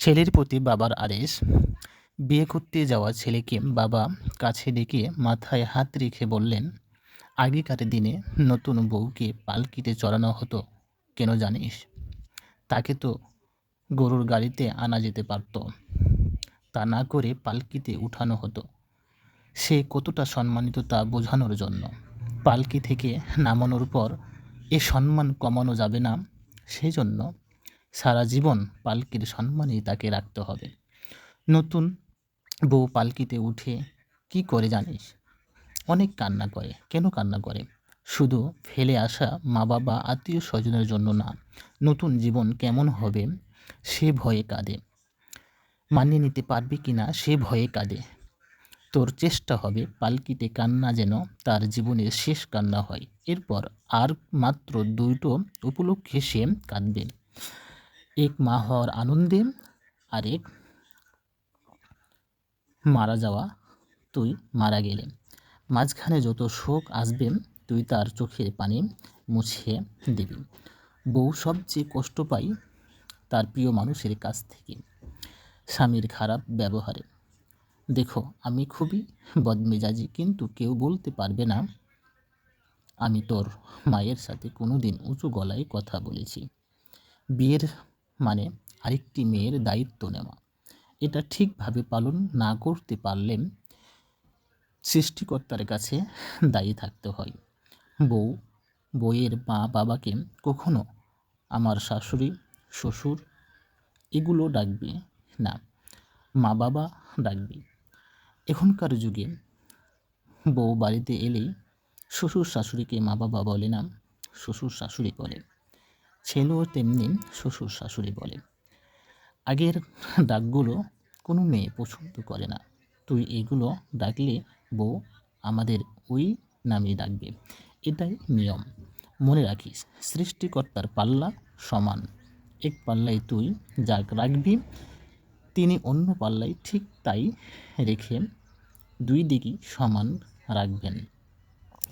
ছেলের প্রতি বাবার আদেশ, বিয়ে করতে যাওয়া ছেলেকে বাবা কাছে ডেকে মাথায় হাত রেখে বললেন, আগেকার দিনে নতুন বউকে পালকিতে চড়ানো হতো, কেন জানিস? তাকে তো গরুর গাড়িতে আনা যেতে পারত, তা না করে পালকিতে উঠানো হতো। সে কতটা সম্মানিত তা বোঝানোর জন্য। পালকি থেকে নামানোর পর এ সম্মান কমানো যাবে না সেই জন্য সারা জীবন পালকির সম্মানই তাকে রাখতে হবে। নতুন বউ পালকিতে উঠে কি করে জানিস? অনেক কান্না করে। কেন কান্না করে? শুধু ফেলে আসা মা বাবা আত্মীয় স্বজনের জন্য না, নতুন জীবন কেমন হবে সে ভয়ে কাঁদে। মানিয়ে নিতে পারবে কি না সে ভয়ে কাঁদে। তোর চেষ্টা হবে পালকিতে কান্না যেন তার জীবনের শেষ কান্না হয়। এরপর আর মাত্র দুটো উপলক্ষে সে কাঁদবে। এক মা হওয়ার আনন্দে আরেক মারা যাওয়া তুই মারা গেলে মাঝখানে যত শোক আসবে তুই তার চোখের পানি মুছিয়ে দিবি বউ সবচেয়ে কষ্ট পাই তার প্রিয় মানুষের কাছ থেকে স্বামীর খারাপ ব্যবহারে। দেখো, আমি খুবই বদমেজাজি, কিন্তু কেউ বলতে পারবে না, আমি তোর মায়ের সাথে কোনো দিন উঁচু গলায় কথা বলেছি। বিয়ের মানে আরেকটি মেয়ের দায়িত্ব নেওয়া। এটা ঠিকভাবে পালন না করতে পারলে সৃষ্টিকর্তার কাছে দায়ী থাকতে হয়। বউ বইয়ের মা বাবাকে কখনো আমার শাশুড়ি, শ্বশুর এগুলো ডাকবে না, মা বাবা ডাকবে। এখনকার যুগে বউ বাড়িতে এলেই শ্বশুর শাশুড়িকে মা বাবা বলে না, শ্বশুর শাশুড়ি বলে। ছেলেও তেমনি শ্বশুর শাশুড়ি বলে। আগের ডাকগুলো কোনো মেয়ে পছন্দ করে না। তুই এগুলো ডাকলে বউ আমাদের ওই নামে ডাকবে। এটাই নিয়ম। মনে রাখিস, সৃষ্টিকর্তার পাল্লা সমান। এক পাল্লায় তুই যাক রাখবি, তিনি অন্য পাল্লায় ঠিক তাই রেখে দুই দিকই সমান রাখবেন।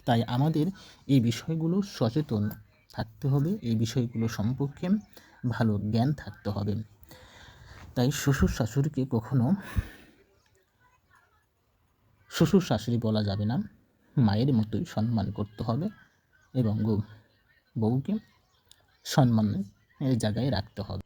তাই আমাদের এই বিষয়গুলো সচেতন থাকতে হবে, এই বিষয়গুলো সম্পর্কে ভালো জ্ঞান থাকতে হবে। তাই শ্বশুর শাশুড়িকে কখনো, শ্বশুর শাশুড়ি বলা যাবে না, মায়ের মতোই সম্মান করতে হবে এবং বউকে সম্মানের জায়গায় রাখতে হবে।